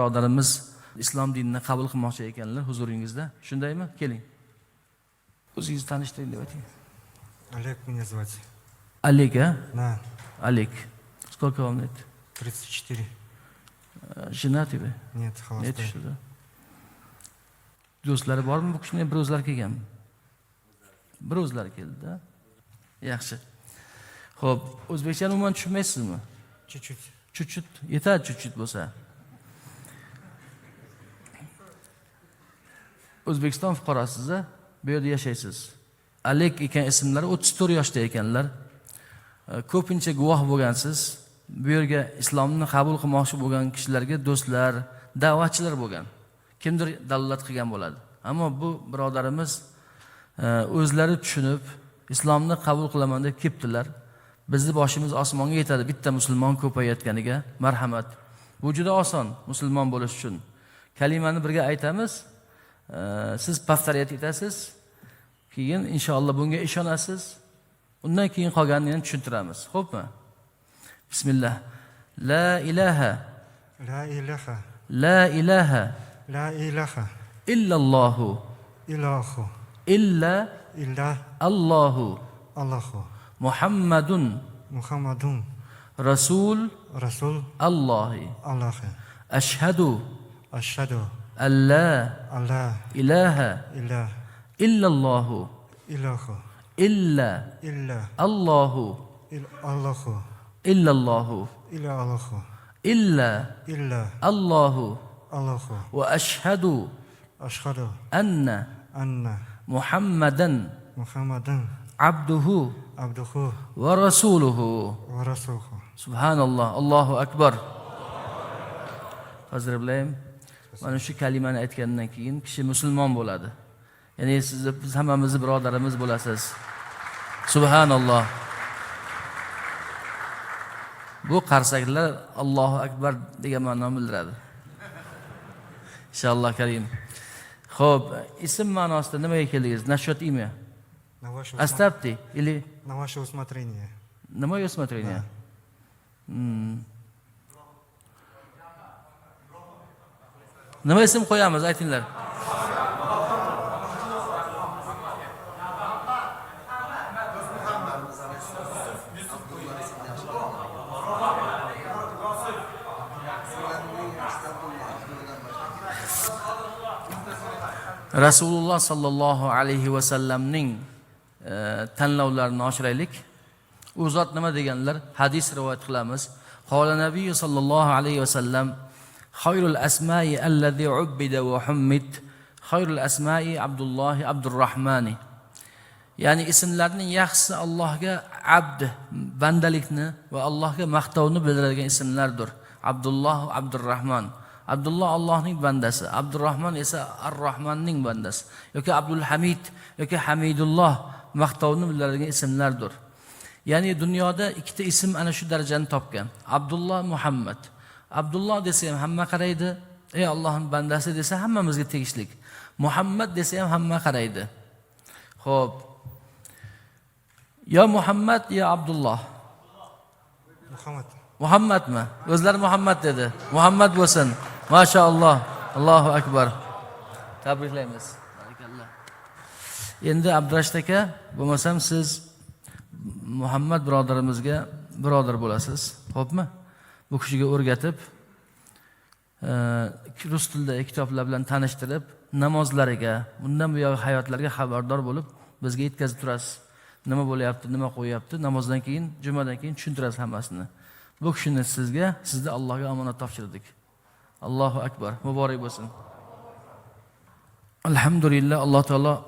birodarimiz islom dinini qabul qilmoqchi ekanlar huzuringizda. Shundaymi? Keling. O'zingizni tanishtiring deb ayting. Олег меня звать. alik a На, alik сколько вам лет? 34. Э, женаты вы? Нет, холостой. do'stlari bormi bu kishini bir o'zlari kelganmi bir o'zlari keldida yaxshi ho'p o'zbekchani umuman tushunmaysizmi chut chut yetadi chut chut bo'lsa o'zbekiston fuqarosiz a bu yerda yashaysiz. Alek ekan ismlari o'ttiz to'rt yoshda ekanlar. Ko'pincha guvoh bo'lgansiz. Bu yerga islomni qabul qilmoqchi bo'lgan kishilarga do'stlar da'vatchilar bo'lgan. Kimdir dalolat qilgan bo'ladi. Ammo bu birodarimiz o'zlari tushunib islomni qabul qilaman deb kelibdilar bizni boshimiz osmonga yetadi bitta musulmon ko'payayotganiga marhamat. Bu juda oson musulmon bo'lish uchun. Kalimani birga aytamiz siz pastariyat etasiz keyin inshaalloh bunga ishonasiz undan keyin qolganini ham tushuntiramiz xo'pmi bismillah la ilaha la ilaha la ilaha la ilaha illallohu ilohu illa illa allohu allohu muhammadun muhammadun rasul rasul allohi allohi ashhadu ashhadu الله. الله. إله. إله. إلا الله. إله. إلا. إلا. الله. الله. إلا الله. إلا الله. إلا. إلا. الله. الله. وأشهد أشهد أن أن محمدا محمدا عبده عبده ورسوله. ورسوله. سبحان الله. الله أكبر. فاضرب لهم mana shu kalimani aytgandan keyin kishi musulmon bo'ladi. Ya'ni siz biz hammamizni birodarimiz bo'lasiz. Subhanalloh. Bu qarsaklar allohu akbar degan ma'noni bildiradi. Inshaalloh karim. Ho'p ism ma'nosida nimaga keldingiz? Насчет имя на ваше, оставьте или на ваше усмотрение. на мое усмотрение nima ism qo'yamiz aytinglar. Rasululloh sollallohu alayhi vasallamning e, tanlovlarini oshiraylik. U zot nima deganlar? Hadis rivoyat qilamiz. Nabiy sollallohu alayhi vasallam xayrul asmai allazi ubbida va hummid. Xayrul asmai Abdulloh abdurrahmani. Ya'ni ismlarning yaxshisi allohga abd bandalikni va allohga maqtovni bildiradigan ismlardir. Abdulloh abdurahmon abdulloh allohning bandasi abdurahmon esa Ar-Rahmonning bandasi. Yoki abdul hamid yoki hamidulloh maqtovni bildiradigan ismlardir. Ya'ni dunyoda ikkita ism ana shu darajani topgan. Abdulloh muhammad. Abdulloh desa ham hamma qaraydi. Ey allohni bandasi desa hammamizga tegishli muhammad desa ham hamma qaraydi. Ho'p yo muhammad yo abdulloh Muhammad. muhammadmi o'zlari muhammad dedi. Muhammad bo'lsin. Mashaalloh allohu akbar. Tabriklaymiz endi abdurashid aka bo'lmasam siz muhammad birodarimizga birodar bo'lasiz. Xo'pmi bu kishiga o'rgatib e, rus tilidagi kitoblar bilan tanishtirib namozlariga bundan buyog'i hayotlarga xabardor bo'lib bizga yetkazib turasiz. Nima bo'lyapti nima qo'yyapti namozdan keyin jumadan keyin tushuntirasiz hammasini. Bu kishini sizga sizni allohga omonat topshirdik. Allohu akbar. Muborak bo'lsin. Alhamdulillah alloh taolo